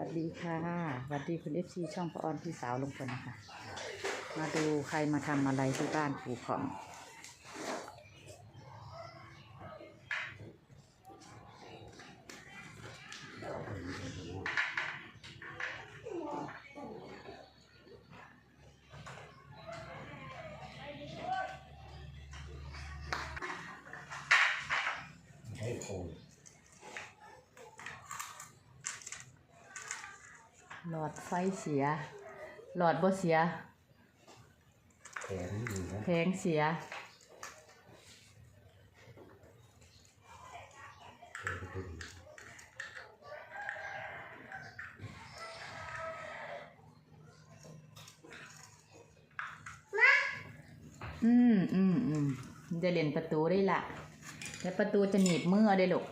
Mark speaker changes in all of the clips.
Speaker 1: วัสดีค่ะสวัสดีคุณเอฟซีช่องปะออนพี่สาวลุงพลนะคะ มาดูใครมาทำอะไรที่บ้านปู่ของ หลอดไฟเสีย หลอดบ่เสีย
Speaker 2: แขนอยู่นะ
Speaker 1: แพงเสียอืมอืมอืมจะเล่นประตูได้ละแต่ประตูจะหนีบมือได้ลูก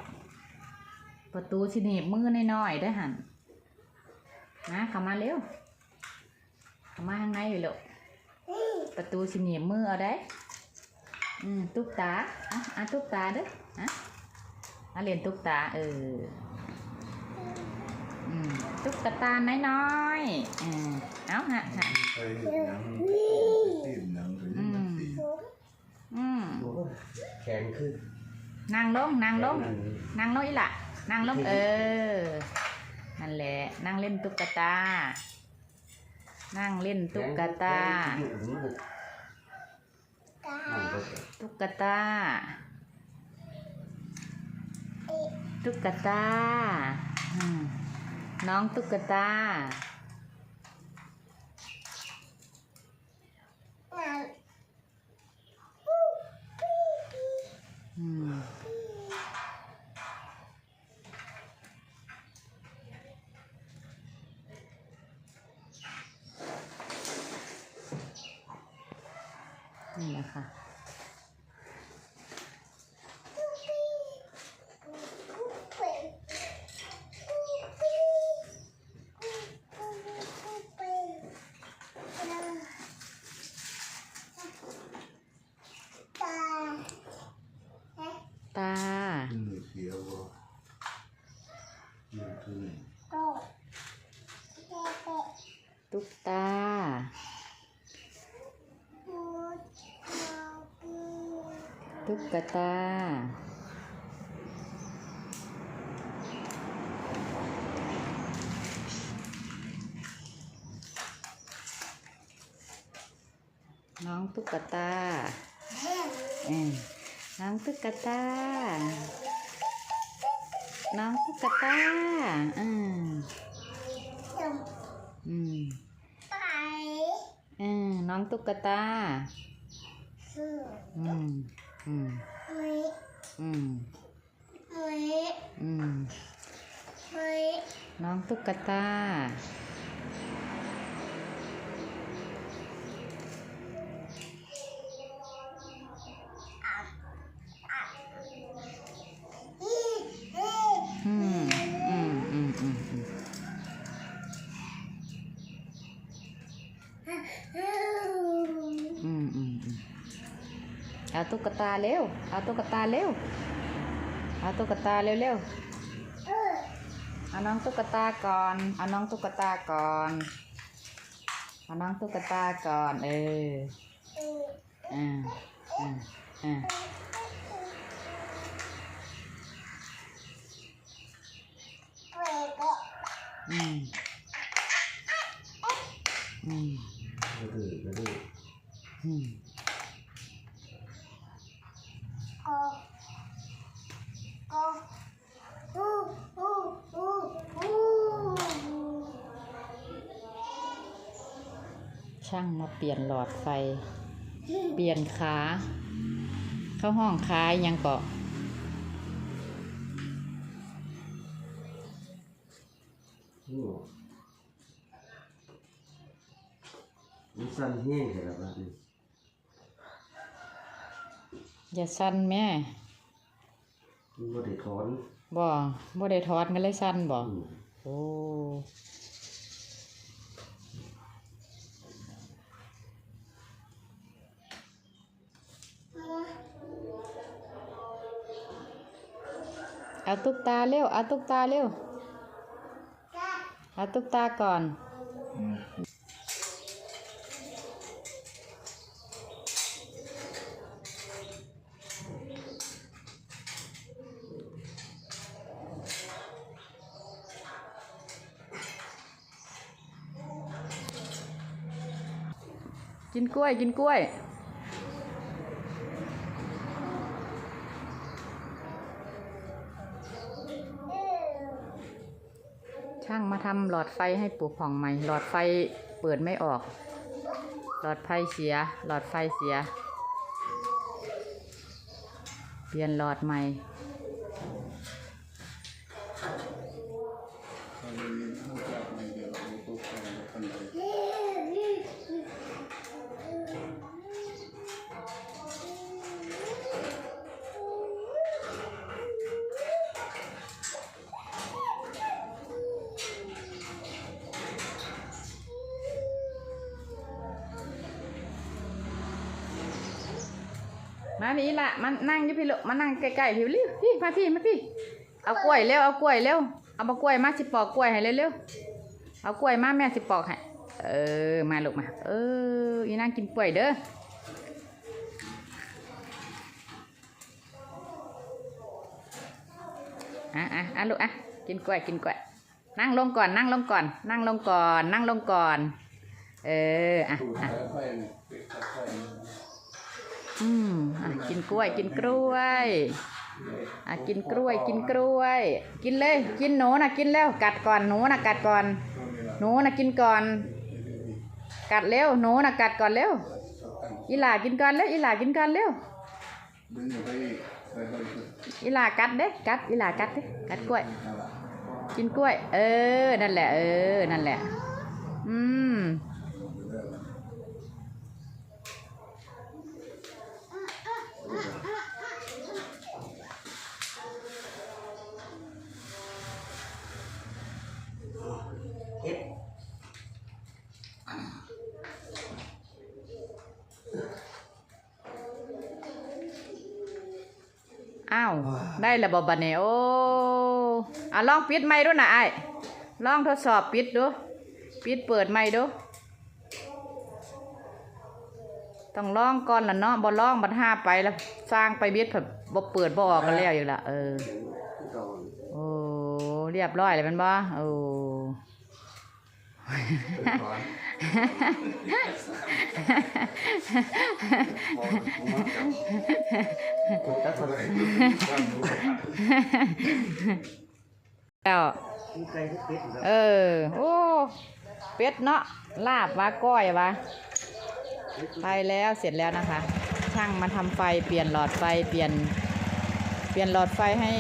Speaker 1: ประตูสิหนีบมือน้อยๆได้หัน นะเข้ามาเร็วเข้ามาข้างในอยู่ลูกประตูสิหนีบมือเอาได้อืมตุ๊กตาอะอะตุ๊กตาเด้ออะอะเล่นตุ๊กตาเอออืมตุ๊กตาน้อยๆอืมเอาฮะฮะ
Speaker 3: ไปเห็นหนังตีมหนังหรือมันตี
Speaker 1: อืม
Speaker 2: โอ้ยแขนขึ้น
Speaker 1: นั่งลงนั่งลง
Speaker 2: แขน
Speaker 1: นั่งลงอีหละนั่งลงเออ นั่นแหละ นั่งเล่นตุ๊กตา นั่งเล่นตุ๊กตา ตุ๊กตา ตุ๊กตา น้องตุ๊กตา นี่แหละค่ะ ตา
Speaker 3: มือเขียวบ่ยืนขึ้น
Speaker 1: ตุ๊กตา ตุ๊กตา น้องตุ๊กตาเออน้องตุ๊กตา น้องตุ๊กตาอืมอืมเออน้องตุ๊กตา อืมอืมอืมอืมน้องตุ๊กตา เอาตุ๊กตาเร็ว เอาตุ๊กตาเร็ว เอาตุ๊กตาเร็วเร็วเอาน้องตุ๊กตาก่อน เอาน้องตุ๊กตาก่อน เอาน้องตุ๊กตาก่อน เอออ่าอ่าอ่าอืมอืม
Speaker 2: ก็ดื้อก็ดื้อ
Speaker 1: อืม ช่างมาเปลี่ยนหลอดไฟ เปลี่ยนขา เข้าห้องค้ายยังเกาะ
Speaker 2: โอ้มันสั่นแห้งแต่ละบาดนี่
Speaker 1: อย่าสั้นแม่
Speaker 2: มันบ่ได้ถอน
Speaker 1: บ่บ่ได้ทอดกันเลยสั้นบ่
Speaker 2: อืม
Speaker 1: โอ้ เอาตุ๊กตาเร็วเอาตุ๊กตาเร็วเเอาตุ๊กตาก่อนกินกล้วย กินกล้วย ช่างมาทำหลอดไฟให้ปู่ผ่องใหม่ หลอดไฟเปิดไม่ออก หลอดไฟเสีย หลอดไฟเสีย เปลี่ยนหลอดใหม่
Speaker 3: มานี่ละ
Speaker 1: มันนั่งอยู่พี่ลูกมานั่งใกล้ๆพี่ริ้วพี่มาพี่มาพี่ เอากล้วยเร็วเอากล้วยเร็วเอามากล้วยมาสิปอกกล้วยให้เร็วๆเอากล้วยมาแม่สิปอกให้เออมาลูกมา เอออีนั่งกินกล้วยเด้ออะอะอะลูกอะกินกล้วยกินกล้วยนั่งลงก่อนนั่งลงก่อน นั่งลงก่อน นั่งลงก่อน เอออะอะ อืมอะกินกล้วย กินกล้วยอะกินกล้วย กินกล้วย กินเลย กินหนูนะกินแล้วกัดก่อนหนูนะกัดก่อน หนูนะกินก่อน กัดเร็วหนูนะกัดก่อนเร็วอีหล่ากินก่อนเร็วอีหล่ากินก่อนเร็ว
Speaker 3: อี
Speaker 1: หล่ากัดเด้กัดอีหล่ากัดเด้กัดกล้วย กินกล้วย เออ นั่นแหละ เออ นั่นแหละ อืม
Speaker 3: เอาไปได้ละ
Speaker 2: เฮ็ด
Speaker 1: อ้าวได้ระบบบันเนโออะลองปิดไม้ดูนะไอ้ายลองทดสอบปิดดู ปิดเปิดไม้ดู ต้องลองก่อนละเนาะบ่ลองบัดห้าไปแล้ว สร้างไปบิดแบบบ่เปิดบ่ออกกันแล้วอยู่ละเออ
Speaker 2: คือเก่า
Speaker 1: โอ้เรียบร้อยเลยแมันบ่โอ้
Speaker 3: เออผมว่าจะ
Speaker 2: ถูกตัด
Speaker 3: อะไร
Speaker 2: คน
Speaker 3: บ้านรู้
Speaker 2: แล้ว
Speaker 1: เออ โอ้ เป็ดเนาะ ลาบวะก้อยวะ ไปแล้วเสร็จแล้วนะคะ ช่างมาทำไฟเปลี่ยนหลอดไฟเปลี่ยน เปลี่ยนหลอดไฟให้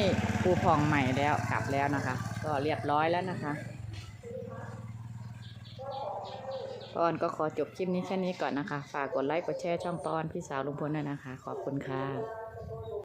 Speaker 1: ปูผ่องใหม่แล้วกลับแล้วนะคะ ก็เรียบร้อยแล้วนะคะ ปอนก็ขอจบคลิปนี้แค่นี้ก่อนนะคะ ฝากกดไลค์กดแชร์ช่องปอนพี่สาวลุงพลด้วยนะคะ ขอบคุณค่ะ